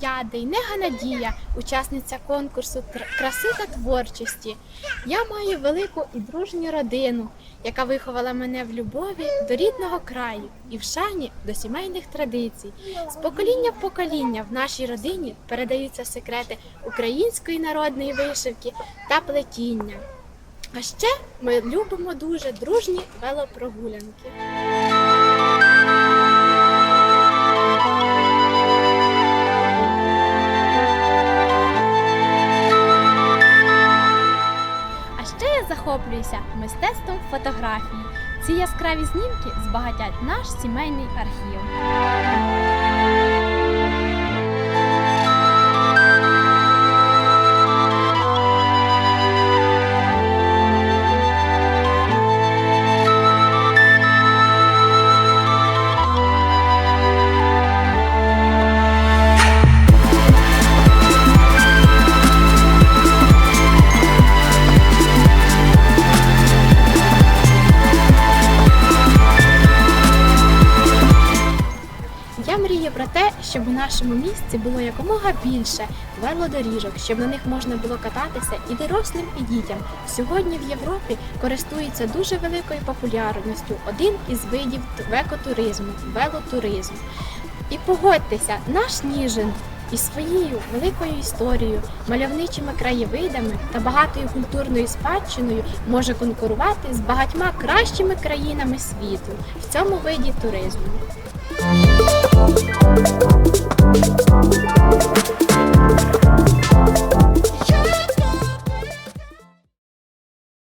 Я Дейнега Надія, учасниця конкурсу краси та творчості. Я маю велику і дружню родину, яка виховала мене в любові до рідного краю і в шані до сімейних традицій. З покоління в покоління в нашій родині передаються секрети української народної вишивки та плетіння. А ще ми любимо дуже дружні велопрогулянки. Захоплююся мистецтвом фотографії. Ці яскраві знімки збагатять наш сімейний архів. Я мрію про те, щоб у нашому місті було якомога більше велодоріжок, щоб на них можна було кататися і дорослим, і дітям. Сьогодні в Європі користується дуже великою популярністю один із видів екотуризму велотуризм. І погодьтеся, наш Ніжин із своєю великою історією, мальовничими краєвидами та багатою культурною спадщиною може конкурувати з багатьма кращими країнами світу в цьому виді туризму. Thank you.